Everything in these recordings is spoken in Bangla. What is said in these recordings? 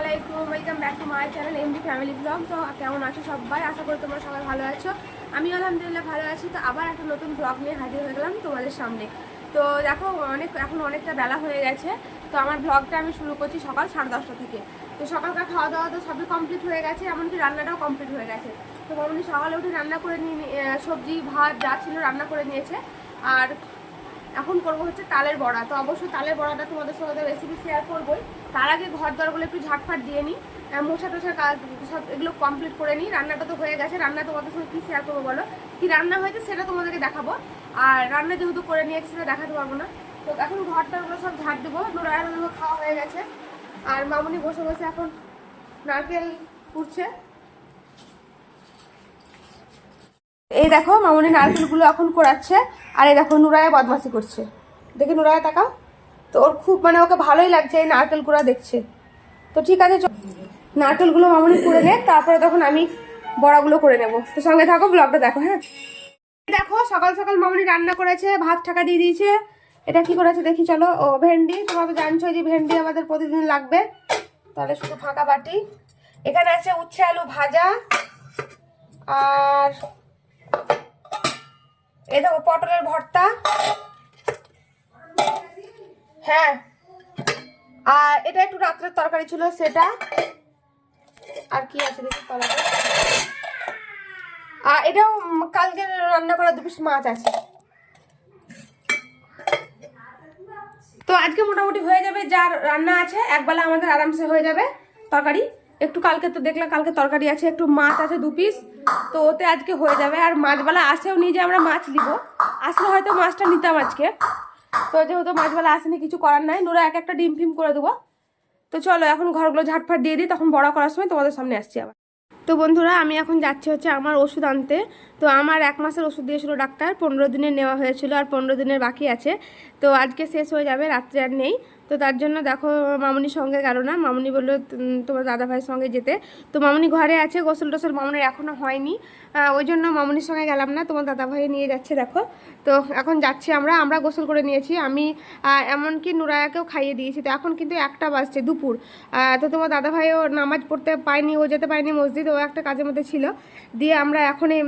আলাইকুম welcome back to my channel MD family blog তো কেমন আছো সবাই? আশা করি তোমরা সবাই ভালো আছো। আমি আলহামদুলিল্লাহ ভালো আছি। তো আবার একটা নতুন ব্লগ নিয়ে হাজির হয়ে গেলাম তোমাদের সামনে। তো দেখো, অনেক, এখন অনেকটা বেলা হয়ে গেছে। তো আমার ব্লগটা আমি শুরু করছি সকাল সাড়ে দশটা থেকে। তো সকালকার খাওয়া দাওয়া তো সবই কমপ্লিট হয়ে গেছে, এমনকি রান্নাটাও কমপ্লিট হয়ে গেছে। তো মামনি সকালে উঠে রান্না করে নিয়ে সবজি, ভাত, যা ছিল রান্না করে নিয়েছে। আর এখন করব হচ্ছে তালের বড়া। তো অবশ্যই তালের বড়াটা তোমাদের সঙ্গে রেসিপি শেয়ার করবোই। তার আগে ঘর দরগুলো একটু ঝাটফাট দিয়ে নিই। মশা টশার কাজ সব এগুলো কমপ্লিট করে নিই। রান্নাটা তো হয়ে গেছে। রান্না তোমাদের সঙ্গে কী শেয়ার করব বলো? কী রান্না হয়েছে সেটা তোমাদেরকে দেখাবো। আর রান্না যেহেতু করে নিয়েছি সেটা দেখাতে পারব না। তো এখন ঘর দরগুলো সব ঝাড় দেবো। নোড়ায় খাওয়া হয়ে গেছে। আর মামুনি বসে বসে এখন নারকেল পুড়ছে। এই দেখো মামনি নারকেলগুলো এখন কোরাচ্ছে, আর এই দেখো নুরায়া বদমাসি করছে। দেখে নুরায়া তাকাও। তো ওর খুব মানে ওকে ভালোই লাগছে এই নারকেল কুড়া দেখছে। তো ঠিক আছে নারকেলগুলো মামনি করে নে, তারপরে তখন আমি বড়াগুলো করে নেব। তো সঙ্গে থাকো, ব্লগটা দেখো হ্যাঁ। দেখো, সকাল সকাল মামনি রান্না করেছে, ভাত টাকা দিয়ে দিয়েছে। এটা কি করেছে দেখি, চলো। ও ভেন্ডি, তোমরা তো জানছো যে ভেন্ডি আমাদের প্রতিদিন লাগবে। তাহলে শুধু ফাঁকা বাটি। এখানে আছে উচ্ছে আলু ভাজা, আর এই দেখো, পটলের ভর্তা। হ্যাঁ। আর এটা একটু রাত্রের তরকারি ছিল, সেটা। আর কি আছে দেখি তলাতে আর এটাও কালকে রান্না করা দু পিস মাছ আছে। তো আজকে মোটামুটি হয়ে যাবে, যার রান্না আছে, একবেলা আমাদের আরামসে হয়ে যাবে তরকারি। একটু কালকে তো দেখলাম, কালকে তরকারি আছে, একটু মাছ আছে দু পিস তো ওতে আজকে হয়ে যাবে। আর মাছবেলা আসেও নি যে আমরা মাছ নিব। আসলে হয়তো মাছটা নিতাম আজকে। তো যেহেতু মাছবেলা আসেনি, কিছু করার নাই। নোরা এক একটা ডিম ফিম করে দেবো। তো চলো, এখন ঘরগুলো ঝাটফাট দিয়ে দিই, তখন বড়া করার সময় তোমাদের সামনে আসছি আবার। তো বন্ধুরা, আমি এখন যাচ্ছি হচ্ছে আমার ওষুধ আনতে। তো আমার এক মাসের ওষুধ দিয়েছিল ডাক্তার, পনেরো দিনের নেওয়া হয়েছিল আর পনেরো দিনের বাকি আছে। তো আজকে শেষ হয়ে যাবে, রাত্রে আর নেই। তো তার জন্য দেখো মামুনির সঙ্গে গেল না। মামুনি বলল তোমার দাদা ভাইয়ের সঙ্গে যেতে। তো মামুনি ঘরে আছে, গোসল টোসল মামুনির এখনও হয়নি। ওই জন্য মামুনির সঙ্গে গেলাম না, তোমার দাদা ভাই নিয়ে যাচ্ছে দেখো। তো এখন যাচ্ছি আমরা আমরা গোসল করে নিয়েছি। আমি এমনকি নুরায়াকেও খাইয়ে দিয়েছি। তো এখন কিন্তু একটা বাজছে দুপুর। তো তোমার দাদা ভাইও নামাজ পড়তে পায়নি, ও যেতে পায়নি মসজিদ, ও একটা কাজের মধ্যে ছিল। দিয়ে আমরা এখনই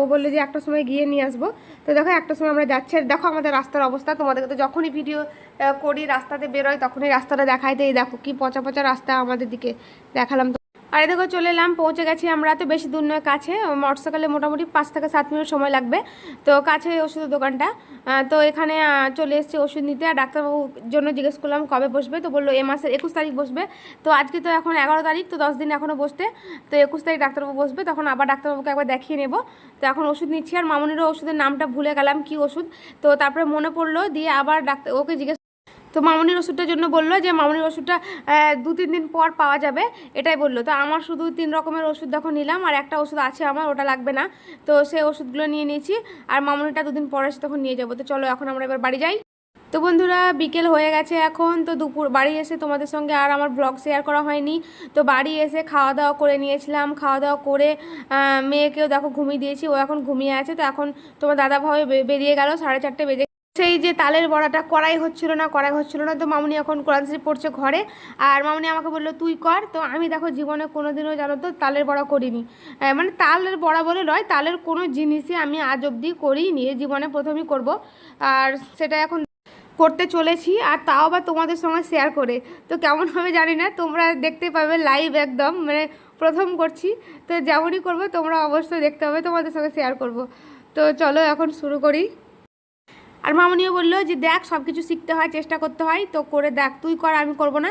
ও বলল যে একটা সময় গিয়ে নিয়ে আসব। তো দেখো একটা সময় আমরা যাচ্ছি। আর দেখো আমাদের রাস্তার অবস্থা, তোমাদেরকে তো যখনই ভিডিও করি, রাস্তাতে বেরোয়, তখনই রাস্তাটা দেখাই দেই, দেখো কি পচা পচা রাস্তা আমাদের দিকে দেখালাম তো। আর দেখো, চলে এলাম, পৌঁছে গেছি আমরা, তো বেশি দূর নয়, কাছে, মোটরসাইকেলে মোটামুটি পাঁচ থেকে সাত মিনিট সময় লাগবে। তো কাছে ওষুধের দোকানটা তো এখানে চলে এসেছি ওষুধ নিতে, আর ডাক্তারবাবুর জন্য জিজ্ঞেস করলাম, কবে বসবে? তো বলল, এ মাসের একুশ তারিখ বসবে। তো আজকে তো এখন এগারো তারিখ, তো দশ দিন এখনও বসতে। তো একুশ তারিখ ডাক্তারবাবু বসবে, তখন আবার ডাক্তারবাবুকে একবার দেখিয়ে নেব। তো এখন ওষুধ নিচ্ছি, আর মামুনিরও ওষুধের নামটা ভুলে গেলাম, কি ওষুধ? তো তারপরে মনে পড়ল, দিয়ে আবার ডাক্তার, ওকে জিজ্ঞেস তো মামনির ওষুধটার জন্য বলল যে মামনির ওষুধটা দু তিন দিন পর পাওয়া যাবে, এটাই বলল। তো আমার শুধু তিন রকমের ওষুধ দেখো নিলাম, আর একটা ওষুধ আছে আমার, ওটা লাগবে না। তো সেই ওষুধগুলো নিয়ে নিয়েছি, আর মামনিটা দুদিন পর এসে তখন নিয়ে যাব। তো চলো এখন আমরা এবার বাড়ি যাই। তো বন্ধুরা, বিকেল হয়ে গেছে এখন, তো দুপুর, বাড়ি এসে তোমাদের সঙ্গে আর আমার ব্লগ শেয়ার করা হয়নি। তো বাড়ি এসে খাওয়া দাওয়া করে নিয়েছিলাম, খাওয়া দাওয়া করে মেয়েকেও দেখো ঘুমিয়ে দিয়েছি, ও এখন ঘুমিয়ে আছে। তো এখন তোমার দাদা ভাই বেরিয়ে গেল, সাড়ে চারটে বেজে সেই যে তালের বড়াটা করাই হচ্ছিল না করাই হচ্ছিল না। তো মামুনি এখন কোরআন শরীফ পড়ছে ঘরে। আর মামুনি আমাকে বলল, তুই কর। তো আমি দেখো জীবনে কোনোদিনও জানো তো তালের বড়া করিনি। মানে তালের বড়া বলে নয়, তালের কোনো জিনিসই আমি আজ অবধি করিনি। জীবনে প্রথমেই করব। আর সেটা এখন করতে চলেছি। আর তাও আবার তোমাদের সঙ্গে শেয়ার করে। তো কেমন হবে জানি না, তোমরা দেখতে পাবে লাইভ একদম। মানে প্রথম করছি। তো যেমনই করব, তোমরা অবশ্যই দেখতে হবে তোমাদের সঙ্গে শেয়ার করব। তো চলো এখন শুরু করি। আর মামনিও বলল যে, দেখ সব কিছু শিখতে হয়, চেষ্টা করতে হয়, তো করে দেখ, তুই কর, আমি করব না।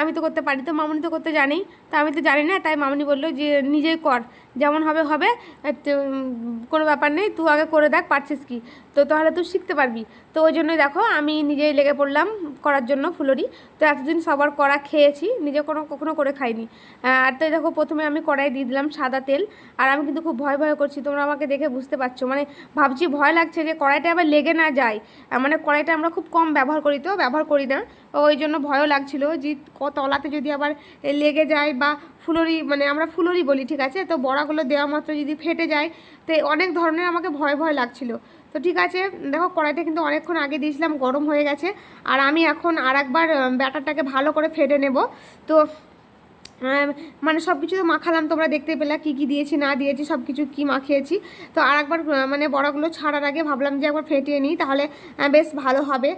আমি তো করতে পারি, তো মামনি তো করতে জানেই। তো আমি তো জানি না, তাই মামনি বলল যে নিজেই কর, যেমন হবে হবে কোনো ব্যাপার নেই, তুই আগে করে দেখ, পারছিস কি? তো তাহলে তুই শিখতে পারবি। তো ওই জন্যই দেখো, আমি নিজেই লেগে পড়লাম করার জন্য ফুলরি। তো এতদিন সবার করা খেয়েছি, নিজে কোনো, কখনো করে খাইনি। আর তাই দেখো, প্রথমে আমি কড়াই দিয়ে দিলাম সাদা তেল। আর আমি কিন্তু খুব ভয় ভয় করছি, তোমরা আমাকে দেখে বুঝতে পারছ। মানে ভাবছি ভয় লাগছে যে, কড়াইটা আবার লেগে না যায়। মানে কড়াইটা আমরা খুব কম ব্যবহার করি তো, ব্যবহার করি না। ওই জন্য ভয়ও লাগছিল যে তলাতে যদি আবার লেগে যায় বা ফুলরি মানে আমরা ফুলরি বলি, ঠিক আছে? তো বড়াগুলো দেওয়া মাত্র যদি ফেটে যায়, তো অনেক ধরনের আমাকে ভয় ভয় লাগছিল। তো ঠিক আছে, দেখো কড়াইটা কিন্তু অনেকক্ষণ আগে দিয়েছিলাম, গরম হয়ে গেছে। আর আমি এখন আর একবার ব্যাটারটাকে ভালো করে ফেটে নেব। তো মানে সব কিছু তো মাখালাম, তোমরা দেখতে পেলা কি কি দিয়েছি, না দিয়েছি সব কিছু কী মাখিয়েছি। তো আর একবার মানে বড়গুলো ছাড়ার আগে ভাবলাম যে একবার ফেটিয়ে নিই, তাহলে বেশ ভালো হবে।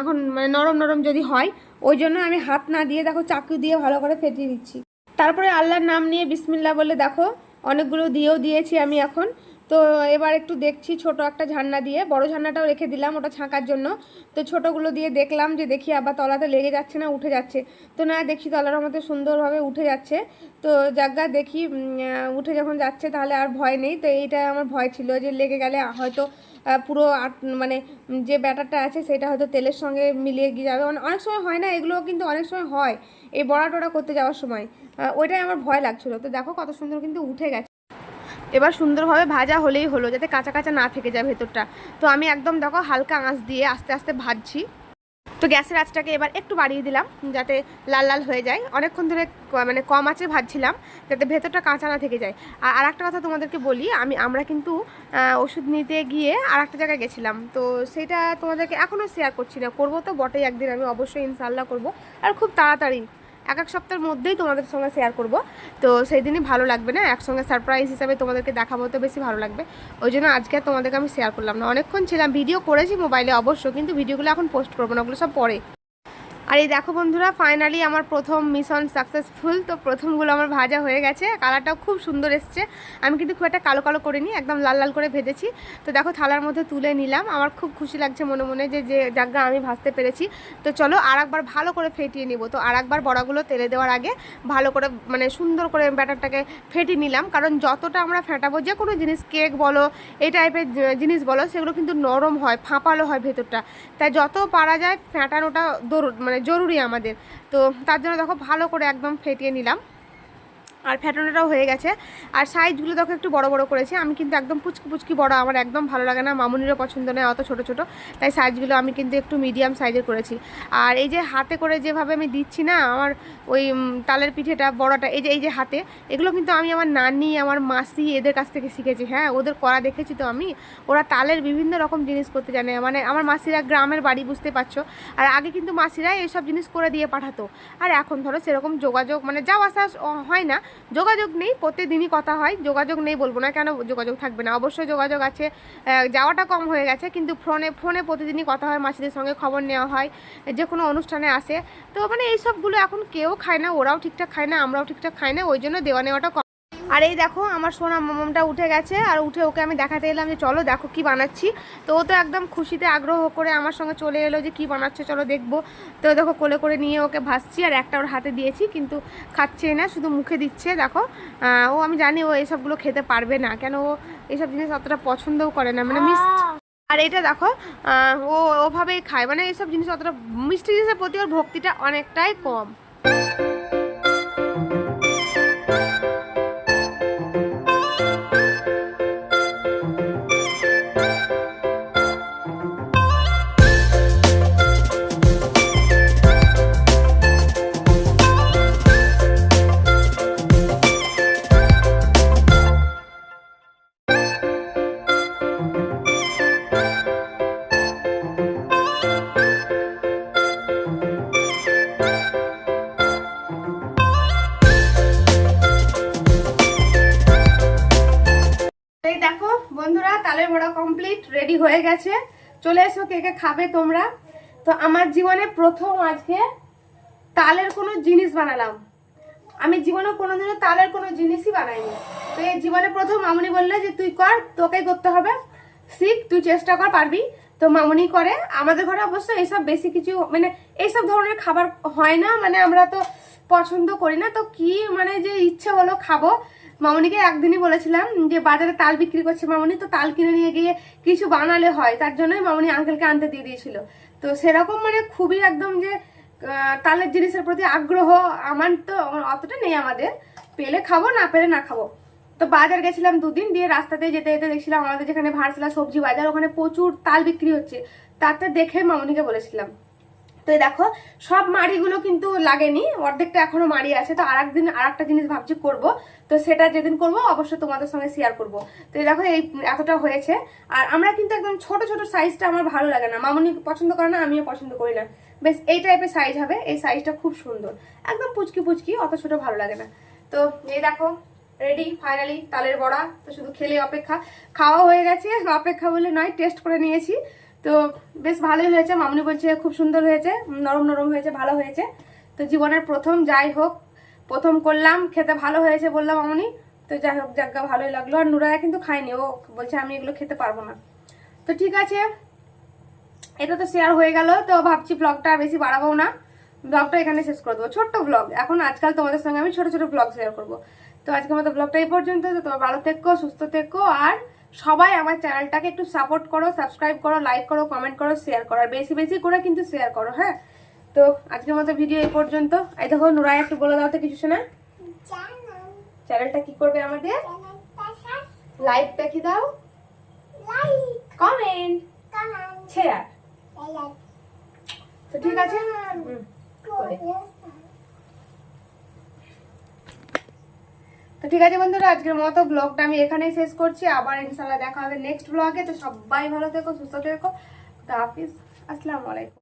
এখন মানে নরম নরম যদি হয়, ওই জন্য আমি হাত না দিয়ে দেখো চাকু দিয়ে ভালো করে ফেটিয়ে দিচ্ছি। তারপরে আল্লাহর নাম নিয়ে বিসমিল্লা বলে দেখো, অনেকগুলো দিয়েও দিয়েছি আমি এখন। তো এবার একটু দেখছি ছোট একটা ঝান্না দিয়ে, বড় ঝান্নাটাও রেখে দিলাম ওটা ছাঁকার জন্য। তো ছোটোগুলো দিয়ে দেখলাম যে দেখি আবার তলাতে লেগে যাচ্ছে না, উঠে যাচ্ছে। তো না, দেখি তলার মধ্যে সুন্দরভাবে উঠে যাচ্ছে। তো জায়গা দেখি উঠে যখন যাচ্ছে তাহলে আর ভয় নেই। তো এইটা আমার ভয় ছিল যে লেগে গেলে হয়তো পুরো মানে যে ব্যাটারটা আছে সেটা হয়তো তেলের সঙ্গে মিলিয়ে গিয়ে যাবে। অনে- অনেক সময় হয় না এগুলো কিন্তু অনেক সময় হয়, এই বড়া টড়া করতে যাওয়ার সময়। ওইটাই আমার ভয় লাগছিল। তো দেখো কত সুন্দর কিন্তু উঠে গেছে। এবার সুন্দরভাবে ভাজা হলেই হলো, যাতে কাঁচা কাঁচা না থেকে যায় ভেতরটা। তো আমি একদম দেখো হালকা আঁচ দিয়ে আস্তে আস্তে ভাজছি। তো গ্যাসের আঁচটাকে এবার একটু বাড়িয়ে দিলাম, যাতে লাল লাল হয়ে যায়। অনেকক্ষণ ধরে মানে কম আঁচে ভাজছিলাম, যাতে ভেতরটা কাঁচা না থেকে যায়। আর আর একটা কথা তোমাদেরকে বলি, আমি, আমরা কিন্তু ওষুধ নিতে গিয়ে আর একটা জায়গায় গেছিলাম। তো সেটা তোমাদেরকে এখনও শেয়ার করছি না, করব তো বটেই একদিন, আমি অবশ্যই ইনশাল্লাহ করব। আর খুব তাড়াতাড়ি। এক এক সপ্তাহের মধ্যেই তোমাদের সঙ্গে শেয়ার করব। তো সেই দিনই ভালো লাগবে না? একসঙ্গে সারপ্রাইজ হিসাবে তোমাদেরকে দেখাবো তো বেশি ভালো লাগবে। ওই জন্য আজকে তোমাদেরকে আমি শেয়ার করলাম না। অনেকক্ষণ ছিলাম ভিডিও করেছি মোবাইলে অবশ্য, কিন্তু ভিডিওগুলো এখন পোস্ট করব না, ওগুলো সব পরে। আর এই দেখো বন্ধুরা ফাইনালি আমার প্রথম মিশন সাকসেসফুল তো প্রথমগুলো আমার ভাজা হয়ে গেছে, কালারটাও খুব সুন্দর এসছে। আমি কিন্তু খুব একটা কালো কালো করিনি, একদম লাল লাল করে ভেজেছি। তো দেখো থালার মধ্যে তুলে নিলাম। আমার খুব খুশি লাগছে মনে মনে যে যে জায়গা আমি ভাজতে পেরেছি। তো চলো আর একবার ভালো করে ফেটিয়ে নিব। তো আর একবার বড়াগুলো তেলে দেওয়ার আগে ভালো করে মানে সুন্দর করে ব্যাটারটাকে ফেটিয়ে নিলাম। কারণ যতটা আমরা ফেটাবো, যে কোনো জিনিস, কেক বলো, এই টাইপের জিনিস বলো, সেগুলো কিন্তু নরম হয়, ফাঁপালো হয় ভেতরটা। তাই যত পারা যায়, ফেটানোটা দরু মানে জরুরি আমাদের। তো তার জন্য দেখো ভালো করে একদম ফেটিয়ে নিলাম। আর ফ্যাটানোটাও হয়ে গেছে। আর সাইজগুলো দেখো একটু বড় বড় করেছি। আমি কিন্তু একদম পুচকি পুচকি বড়, আমার একদম ভালো লাগে না। মামুনিরও পছন্দ নয়, অত ছোট ছোট। তাই সাইজগুলো আমি কিন্তু একটু মিডিয়াম সাইজের করেছি। আর এই যে হাতে করে যেভাবে আমি দিচ্ছি না, আমার ওই তালের পিঠেটা, বড়টা, এই যে এই যে হাতে, এগুলো কিন্তু আমি আমার নানি, আমার মাসি এদের কাছ থেকে শিখেছি। হ্যাঁ ওদের করা দেখেছি তো আমি। ওরা তালের বিভিন্ন রকম জিনিস করতে জানে। মানে আমার মাসিরা গ্রামের বাড়ি বুঝতে পারছ। আর আগে কিন্তু মাসিরা এইসব জিনিস করে দিয়ে পাঠাতো। আর এখন ধরো সেরকম যোগাযোগ মানে যাওয়া আসা হয় না। যোগাযোগ নেই, প্রতিদিনই কথা হয়। যোগাযোগ নেই বলব না কেন, যোগাযোগ থাকবে না। অবশ্যই যোগাযোগ আছে। যাওয়াটা কম হয়ে গেছে, কিন্তু ফোনে ফোনে প্রতিদিনই কথা হয়, মাসিদের সঙ্গে খবর নেওয়া হয়, যে কোনো অনুষ্ঠানে আসে। তো মানে এইসবগুলো এখন কেউ খায় না, ওরাও ঠিকঠাক খায় না, আমরাও ঠিকঠাক খাই না, ওই জন্য দেওয়া নেওয়াটা আর এই দেখো, আমার সোনা মোমটা উঠে গেছে, আর উঠে ওকে আমি দেখাতে এলাম যে চলো দেখো কি বানাচ্ছি। তো ও তো একদম খুশিতে আগ্রহ করে আমার সঙ্গে চলে এলো যে কি বানাচ্ছে, চলো দেখব। তো দেখো কোলে করে নিয়ে ওকে ভাসছি আর একটা ওর হাতে দিয়েছি, কিন্তু খাচ্ছে না, শুধু মুখে দিচ্ছে, দেখো। ও আমি জানি ও এইসবগুলো খেতে পারবে না, কেন ও এইসব জিনিস অতটা পছন্দও করে না মানে মিস আর এটা দেখো ও ওভাবেই খায় মানে এইসব জিনিস অতটা, মিষ্টি জিনিসের প্রতি ওর ভক্তিটা অনেকটাই কম। বন্ধুরা কমপ্লিট রেডি হয়ে গেছে। চলে এসো, কে কে খাবে তোমরা। তো আমার জীবনে প্রথম আজকে তালের কোনো জিনিস বানালাম। আমি জীবনে কোনোদিনও তালের কোনো জিনিসই বানাইনি। তো এই জীবনে প্রথম মামুনি বললে যে, তুই কর, তোকেই করতে হবে। শিখ, তুই চেষ্টা কর, পারবি। তো মামুনি করে। আমাদের ঘরে অবশ্য এইসব বেশি কিছু মানে এইসব ধরনের খাবার হয় না। মানে আমরা তো পছন্দ করি না। তো কি মানে যে ইচ্ছে হলো খাব। মামুনিকে একদিনই বলেছিলাম যে বাজারে তাল বিক্রি করছে মামনি, তো তাল কিনে নিয়ে গিয়ে কিছু বানালে হয়, তার জন্যই মামুনি আঙ্কেলকে আনতে দিয়ে দিয়েছিল। তো সেরকম মানে খুবই একদম যে তালের জিনিসের প্রতি আগ্রহ আমার তো অতটা নেই আমাদের। পেলে খাব, না পেলে না খাব। তো বাজার গেছিলাম দুদিন, দিয়ে রাস্তাতে যেতে যেতে দেখছিলাম আমাদের যেখানে ভারসলা সবজি বাজার, ওখানে প্রচুর তাল বিক্রি হচ্ছে। তাতে দেখে মামনিকে বলেছিলাম। তো এই দেখো, সব মাড়িগুলো কিন্তু লাগেনি, অর্ধেকটা এখনও মাড়ি আছে, তো আর একদিন আর একটা জিনিস ভাবছি করব। তো সেটা যেদিন করব, অবশ্যই তোমাদের সঙ্গে শেয়ার করব। তো দেখো, এই এতটা হয়েছে, আর আমরা কিন্তু একদম ছোট ছোট সাইজটা আমার ভালো লাগে না। মামনি পছন্দ করে না, আমিও পছন্দ করি না। বেশ, এই টাইপের সাইজ হবে, এই সাইজটা খুব সুন্দর। একদম পুচকি পুচকি, অত ছোট ভালো লাগে না। তো এই দেখো রেডি ফাইনালি তালের বড়া। তো শুধু খেলে অপেক্ষা। খাওয়া হয়ে গেছে, অপেক্ষা বলে নয় টেস্ট করে নিয়েছি। তো বেশ ভালোই হয়েছে। মামনি বলছে খুব সুন্দর হয়েছে, নরম নরম হয়েছে, ভালো হয়েছে। তো জীবনের প্রথম যাই হোক, প্রথম করলাম, খেতে ভালো হয়েছে বললাম মামনি। তো যাই হোক জায়গা ভালোই লাগল। আর নুরায়া কিন্তু খায়নি, ও বলছে আমি এগুলো খেতে পারব না। তো ঠিক আছে, এটা তো শেয়ার হয়ে গেল। তো ভাবছি ব্লগটা বেশি বাড়াবো না। ব্লগটা এখানে শেষ করে দেবো। ছোট্ট ব্লগ এখন আজকাল তোমাদের সঙ্গে আমি ছোট ছোট ব্লগ শেয়ার করব। তো আজকে আমাদের ব্লগটা এই পর্যন্ত। তো তোমার ভালো থেকো, সুস্থ থেকো, আর সবাই আমার চ্যানেলটাকে একটু সাপোর্ট করো সাবস্ক্রাইব করো লাইক করো কমেন্ট করো শেয়ার করো। আর বেশি বেশি করে কিন্তু শেয়ার করো হ্যাঁ? তো আজকের মতো ভিডিও এই পর্যন্ত। এই দেখো নুরাই একটু বলে দাও তো কিছু শোনা। চ্যানেলটা কি করবে আমাদের? লাইক দেখি দাও। কমেন্ট শেয়ার তো ঠিক আছে হুম, করে। তো ঠিক আছে বন্ধুরা, আজকের মতো ব্লগটা আমি এখানেই শেষ করছি। আবার ইনশাল্লাহ দেখা হবে নেক্সট ব্লগে তো সবাই ভালো থেকো, সুস্থ থেকো। তো হাফিজ। আসসালামু আলাইকুম।